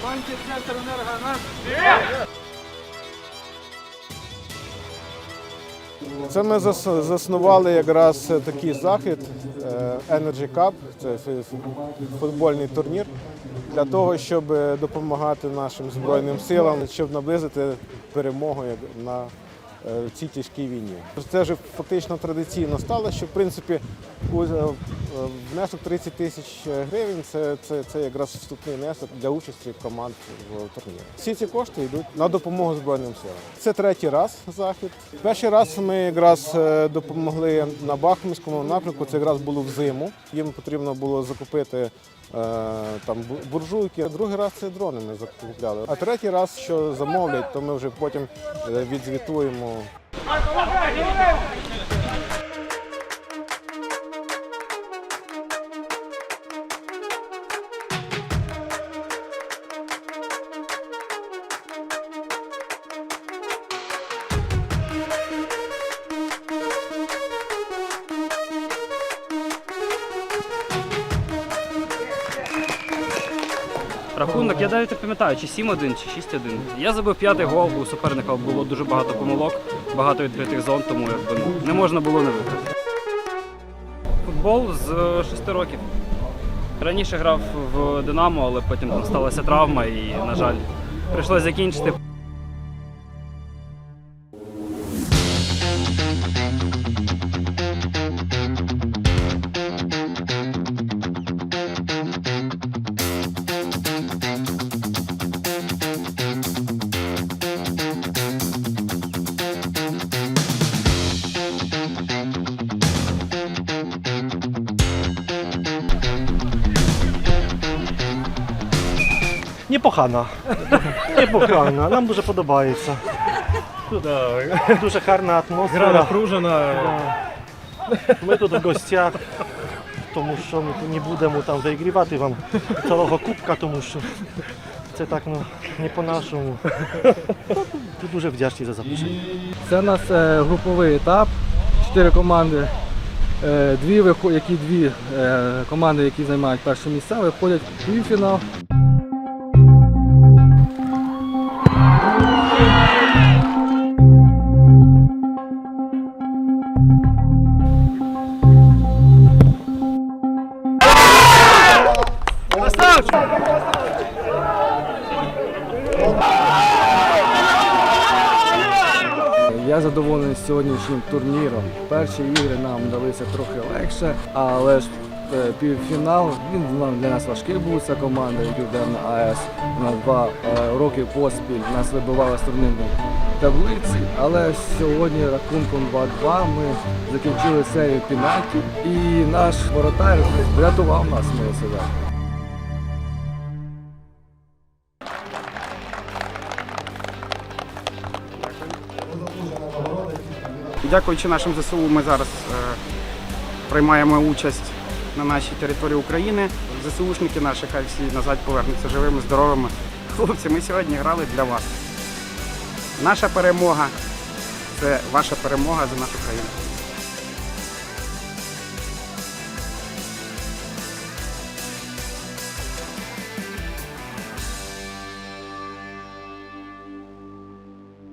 Команді центр енергонас. Це ми заснували якраз такий захід е, Energy Cup, це футбольний турнір, для того, щоб е, допомагати нашим Збройним силам, щоб наблизити перемогу на е, цій тяжкій війні. Це вже фактично традиційно стало, що в принципі е, внесок 30 тисяч гривень це, це, це якраз вступний внесок для участі команд в турнірі. Всі ці кошти йдуть на допомогу Збройним силам. Це третій раз захід. Перший раз ми якраз е, допомогли на Бахмутському напрямку. Це якраз було взиму. Їм потрібно було закупити там бу- буржуйки. Другий раз це дрони ми закупляли. А третій раз, що замовлять, то ми вже потім е, відзвітуємо. Рахунок, я навіть не пам'ятаю, чи 7-1, чи 6-1. Я забив п'ятий гол, у суперника було дуже багато помилок, багато відкритих зон, тому якби не можна було не виграти. Футбол з 6 років. Раніше грав в Динамо, але потім там сталася травма і, на жаль, прийшлося закінчити. Непогано. Непогано. Нам дуже подобається. Тут дуже гарна атмосфера. Гра напружена. Ми тут в гостях, тому що ми не будемо там заігрівати вам цілого кубка, тому що це так ну, не по-нашому. Тут дуже вдячні за запрошення. Це у нас е, груповий етап. Чотири команди. Е, дві які дві е, команди, які займають перше місце, виходять в півфінал. Я задоволений сьогоднішнім турніром. Перші ігри нам далися трохи легше, але ж е, півфінал він для нас важкий був. Ця команда Південна АЕС. На два е, роки поспіль нас вибивала турнірної таблиці. Але сьогодні рахунком 2-2 ми закінчили серію пенальтів і наш воротар врятував нас ми себе. Дякуючи нашим ЗСУ, ми зараз е, приймаємо участь на нашій території України. ЗСУшники наші хай всі назад повернуться живими, здоровими. Хлопці, ми сьогодні грали для вас. Наша перемога це ваша перемога за нашу країну.